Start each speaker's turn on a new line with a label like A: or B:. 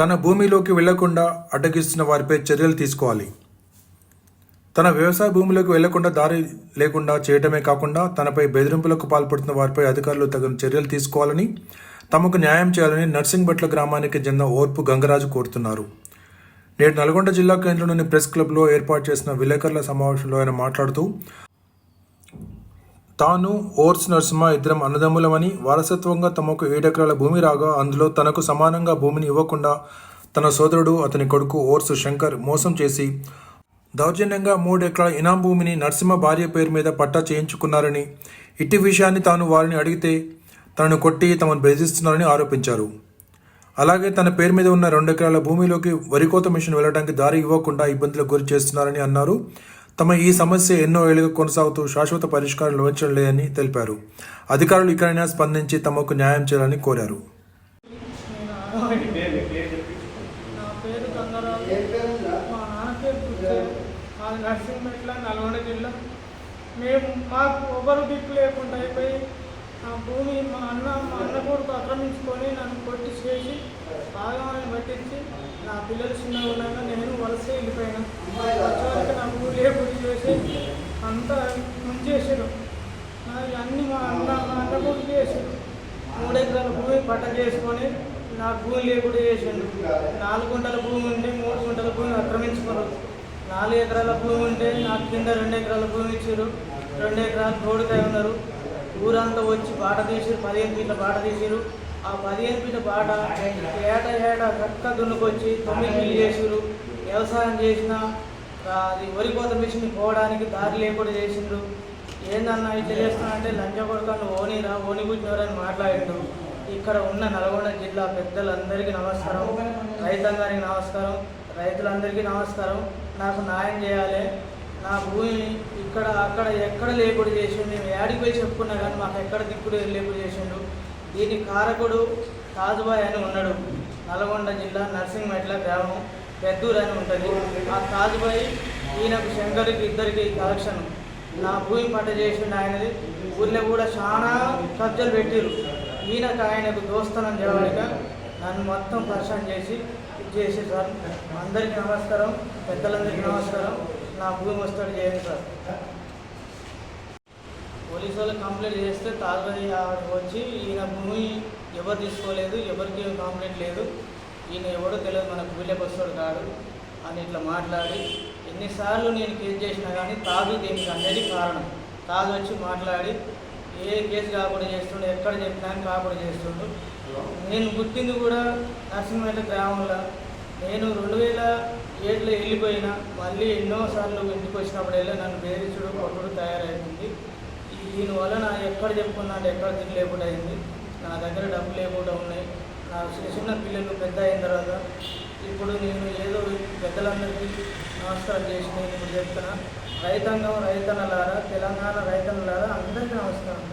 A: తన భూమిలోకి వెళ్ళకుండా అడ్డగిస్తున్న వారిపై చర్యలు తీసుకోవాలి. తన వ్యవసాయ భూమిలోకి వెళ్ళకుండా దారి లేకుండా చేయటమే కాకుండా తనపై బెదిరింపులకు పాల్పడుతున్న వారిపై అధికారులు తగిన చర్యలు తీసుకోవాలని తమకు న్యాయం చేయాలని నర్సింగ్బట్ల గ్రామానికి చెందిన ఓర్పు గంగరాజు కోరుతున్నారు. నేడు నల్గొండ జిల్లా కేంద్రంలోని ప్రెస్ క్లబ్లో ఏర్పాటు చేసిన విలేకరుల సమావేశంలో ఆయన మాట్లాడుతూ తాను ఓర్స్ నరసింహ ఇద్దరం అన్నదమ్ములమని వారసత్వంగా తమకు ఏడెకరాల భూమి రాగా అందులో తనకు సమానంగా భూమిని ఇవ్వకుండా తన సోదరుడు అతని కొడుకు ఓర్సు శంకర్ మోసం చేసి దౌర్జన్యంగా మూడు ఎకరాల ఇనాం భూమిని నరసింహ భార్య పేరు మీద పట్టా చేయించుకున్నారని ఇట్టి విషయాన్ని తాను వారిని అడిగితే తనను కొట్టి తమను బెదిరిస్తున్నారని ఆరోపించారు. అలాగే తన పేరు మీద ఉన్న రెండు ఎకరాల భూమిలోకి వరికోత మిషన్ వెళ్ళడానికి దారి ఇవ్వకుండా ఇబ్బందులకు గురి చేస్తున్నారని అన్నారు. తమ ఈ సమస్య ఎన్నో ఏళ్ళుగా కొనసాగుతూ శాశ్వత పరిష్కారం లభించడం లేదని తెలిపారు. అధికారులు ఇక్కడైనా స్పందించి తమకు న్యాయం చేయాలని కోరారు.
B: మేము మాకు ఒకరు దిక్కు లేకుండా అయిపోయి ఆ భూమి మా అన్న మా అన్న కొడుకు ఆక్రమించుకొని నన్ను కొట్టి చేసి భాగమని పట్టించి నా పిల్లలు చిన్నగా ఉన్నాక నేను వలస వెళ్ళిపోయాను. వచ్చేవరకు నా ఊరే గురి చేసి అంతా ముంచేసాడు నాది అన్ని మా అన్న మా అన్న కూడా చేసాడు మూడు ఎకరాల భూమి పట్ట చేసుకొని నాకు భూమి లేకుండా చేసిండు నాలుగు గుంటల భూమి ఉంటే మూడు గుంటల భూమి ఆక్రమించుకోరు నాలుగు ఎకరాల భూమి ఉంటే నాకు కింద రెండు ఎకరాల భూమి ఇచ్చారు. రెండు ఎకరాలు తోడుకాయ ఉన్నారు. ఊరంతా వచ్చి బాట తీసిరు పదిహేను ఫీట్ల బాట తీసిరు ఆ పదిహేను ఫీట్ల బాట ఏట ఏట కక్క దున్నుకొచ్చి తొమ్మిది మిల్లు చేసిరు వ్యవసాయం చేసిన అది వరి కోత మిషన్ పోవడానికి దారి లేకుండా చేసిండ్రు. ఏందన్నా ఇట్లా చేస్తున్నా అంటే లంచ కొడుకాను ఓనీరా ఓని కూర్చున్నారని మాట్లాడిండు. ఇక్కడ ఉన్న నల్గొండ జిల్లా పెద్దలందరికీ నమస్కారం. రైతాంగానికి నమస్కారం. రైతులందరికీ నమస్కారం. నాకు న్యాయం చేయాలి. నా భూమిని ఇక్కడ అక్కడ ఎక్కడ లేకుండా చేసిండు. మేము యాడికి పోయి చెప్పుకున్నా కానీ మాకు ఎక్కడ దిక్కుడు లేకుండా చేసిండు. దీని కారకుడు తాజుబాయ్ అని ఉన్నాడు. నల్గొండ జిల్లా నర్సింగ్మెట్ల గ్రామం పెద్దూరు అని ఉంటుంది. ఆ తాజుబాయ్ ఈయనకు శంకర్కి ఇద్దరికి కలెక్షన్. నా భూమి పట్ట చేసిండు ఆయనది. ఊళ్ళో కూడా చాలా కబ్జాలు పెట్టిరు ఈయనకు ఆయనకు దోస్తనం చేయడానికి నన్ను మొత్తం పరిశ్రమ చేసి చేసి సార్. అందరికీ నమస్కారం. పెద్దలందరికీ నమస్కారం. నా భూమి వస్తాడు చేయండి సార్. పోలీసు వాళ్ళు కంప్లైంట్ చేస్తే తాజాది వచ్చి ఈయన భూమి ఎవరు తీసుకోలేదు ఎవరికి కంప్లైంట్ లేదు ఈయన ఎవడో తెలియదు మనకు వీళ్ళకి వస్తాడు కాదు అని ఇట్లా మాట్లాడి ఎన్నిసార్లు నేను కేసు చేసినా కానీ తాజు దీనికి అనేది కారణం. తాజు వచ్చి మాట్లాడి ఏ కేసు కాకుండా చేస్తుండు ఎక్కడ చెప్పినా కాకుండా చేస్తుండు. నేను గుర్తింది కూడా నరసింహపేట గ్రామంలో. నేను రెండు వేల ఏడులో వెళ్ళిపోయినా మళ్ళీ ఎన్నోసార్లు ఇంటికి వచ్చినప్పుడు వెళ్ళి నన్ను బేరించుడు ఒకడు తయారైంది. దీని నా ఎక్కడ చెప్పుకున్నా అంటే ఎక్కడ తిరిగి లేకుండా అయింది. నా దగ్గర డబ్బు లేకుండా ఉన్నాయి. నా చిన్న చిన్న పిల్లలు పెద్ద అయిన తర్వాత ఇప్పుడు నేను ఏదో పెద్దలందరికీ నమస్కారం చేసి నేను ఇప్పుడు చెప్తున్నా. రైతాంగం రైతన్నలారా తెలంగాణ రైతన్నలారా అందరికీ నమస్కారం.